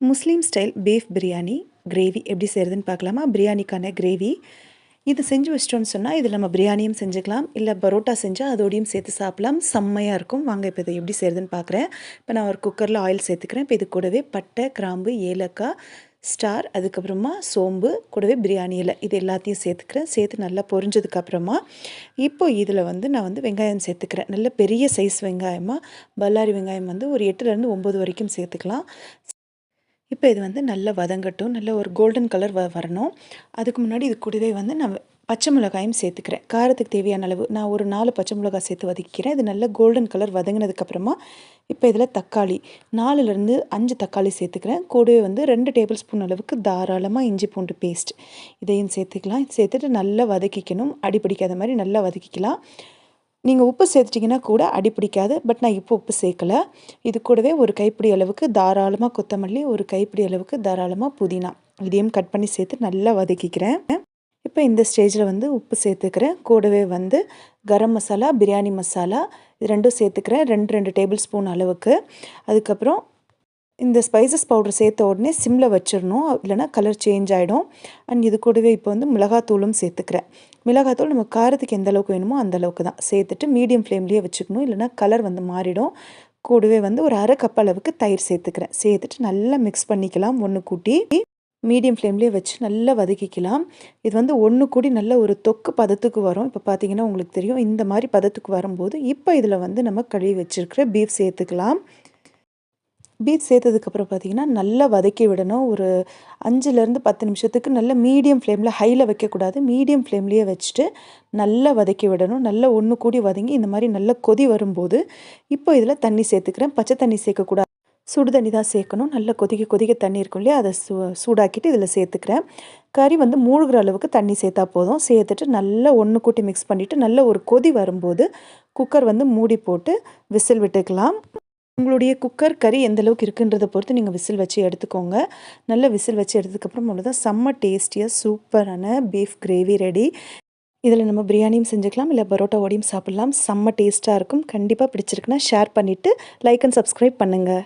Muslim style beef biryani gravy எப்படி செய்கிறதுன்னு பார்க்கலாமா? பிரியாணிக்கான கிரேவி இது செஞ்சு வச்சிட்டோன்னு சொன்னால் இதில் நம்ம பிரியாணியும் செஞ்சுக்கலாம். இல்லை பரோட்டா செஞ்சால் அதோடையும் சேர்த்து சாப்பிடலாம். செம்மையாக இருக்கும். வாங்க இப்போ இதை எப்படி செய்கிறதுன்னு பார்க்குறேன். இப்போ நான் ஒரு குக்கரில் ஆயில் சேர்த்துக்கிறேன். இப்போ இது கூடவே பட்டை கிராம்பு ஏலக்காய் ஸ்டார் அதுக்கப்புறமா சோம்பு கூடவே பிரியாணியில் இது எல்லாத்தையும் சேர்த்துக்கிறேன். சேர்த்து நல்லா பொரிஞ்சதுக்கப்புறமா இப்போ இதில் வந்து நான் வந்து வெங்காயம் சேர்த்துக்கிறேன். நல்ல பெரிய சைஸ் வெங்காயமாக பல்லாரி வெங்காயம் வந்து ஒரு எட்டுலேருந்து ஒம்பது வரைக்கும் சேர்த்துக்கலாம். இப்போ இது வந்து நல்லா வதங்கட்டும் நல்ல ஒரு கோல்டன் கலர் வ வரணும். அதுக்கு முன்னாடி இது கூடவே வந்து நான் பச்சை மிளகாயும் சேர்த்துக்கிறேன். காரத்துக்கு தேவையான அளவு நான் ஒரு நாலு பச்சை மிளகாய் சேர்த்து வதக்கிக்கிறேன். இது நல்ல கோல்டன் கலர் வதங்கினதுக்கப்புறமா இப்போ இதில் தக்காளி நாலுலேருந்து அஞ்சு தக்காளி சேர்த்துக்கிறேன். கூடவே வந்து ரெண்டு டேபிள் ஸ்பூன் அளவுக்கு தாராளமாக இஞ்சி பூண்டு பேஸ்ட் இதையும் சேர்த்துக்கலாம். சேர்த்துட்டு நல்லா வதக்கிக்கணும். அடிப்பிடிக்காத மாதிரி நல்லா வதக்கிக்கலாம். நீங்கள் உப்பு சேர்த்துட்டிங்கன்னா கூட அடி பிடிக்காது பட் நான் இப்போ உப்பு சேர்க்கலை. இது கூடவே ஒரு கைப்பிடி அளவுக்கு தாராளமாக கொத்தமல்லி ஒரு கைப்பிடி அளவுக்கு தாராளமாக புதினா. இதையும் கட் பண்ணி சேர்த்து நல்லா வதக்கிக்கிறேன். இப்போ இந்த ஸ்டேஜில் வந்து உப்பு சேர்த்துக்கிறேன். கூடவே வந்து கரம் மசாலா பிரியாணி மசாலா இது ரெண்டும் சேர்த்துக்கிறேன். ரெண்டு ரெண்டு டேபிள் ஸ்பூன் அளவுக்கு. அதுக்கப்புறம் இந்த ஸ்பைசஸ் பவுடர் சேர்த்த உடனே சிம்மில் வச்சிடணும். இல்லைனா கலர் சேஞ்ச் ஆகிடும் அண்ட் இது கூடவே இப்போ வந்து மிளகாத்தூளும் சேர்த்துக்கிறேன். மிளகாத்தூள் நம்ம காரத்துக்கு எந்த அளவுக்கு வேணுமோ அந்த அளவுக்கு தான். சேர்த்துட்டு மீடியம் ஃப்ளேம்லேயே வச்சுக்கணும். இல்லைனா கலர் வந்து மாறிடும். கூடவே வந்து ஒரு அரை கப் அளவுக்கு தயிர் சேர்த்துக்கிறேன். சேர்த்துட்டு நல்லா மிக்ஸ் பண்ணிக்கலாம். ஒன்று கூட்டி மீடியம் ஃப்ளேம்லேயே வச்சு நல்லா வதக்கிக்கலாம். இது வந்து ஒன்று கூடி நல்ல ஒரு தொக்கு பதத்துக்கு வரும். இப்போ பார்த்தீங்கன்னா உங்களுக்கு தெரியும். இந்த மாதிரி பதத்துக்கு வரும்போது இப்போ இதில் வந்து நம்ம கழுவி வச்சுருக்கிற பீஃப் சேர்த்துக்கலாம். பீட் சேர்த்ததுக்கப்புறம் பார்த்திங்கன்னா நல்லா வதக்கி விடணும். ஒரு அஞ்சுலேருந்து பத்து நிமிஷத்துக்கு நல்ல மீடியம் ஃப்ளேமில் ஹையில் வைக்கக்கூடாது. மீடியம் ஃப்ளேம்லேயே வச்சுட்டு நல்லா வதக்கி விடணும். நல்லா ஒன்று கூடி வதங்கி இந்த மாதிரி நல்லா கொதி வரும்போது இப்போ இதில் தண்ணி சேர்த்துக்கிறேன். பச்சை தண்ணி சேர்க்கக்கூடாது. சுடு தண்ணி தான் சேர்க்கணும். நல்லா கொதிக்க கொதிக்க தண்ணி இருக்கும் இல்லையா? அதை சூ சூடாக்கிட்டு இதில் சேர்த்துக்கிறேன். கறி வந்து மூழ்கிற அளவுக்கு தண்ணி சேர்த்தா போதும். சேர்த்துட்டு நல்லா ஒன்று கூட்டி மிக்ஸ் பண்ணிவிட்டு நல்ல ஒரு கொதி வரும்போது குக்கர் வந்து மூடி போட்டு விசில் விட்டுக்கலாம். உங்களுடைய குக்கர் கறி எந்தளவுக்கு இருக்குன்றதை பொறுத்து நீங்கள் விசில் வச்சு எடுத்துக்கோங்க. நல்ல விசில் வச்சு எடுத்ததுக்கப்புறம் அவ்வளோதான் செம்ம டேஸ்டியாக சூப்பரான பீஃப் கிரேவி ரெடி. இதில் நம்ம பிரியாணியும் செஞ்சுக்கலாம் இல்லை பரோட்டா ஓடியும் சாப்பிட்லாம். செம்ம டேஸ்ட்டாக இருக்கும். கண்டிப்பாக பிடிச்சிருக்குன்னா ஷேர் பண்ணிவிட்டு லைக் அண்ட் சப்ஸ்கிரைப் பண்ணுங்கள்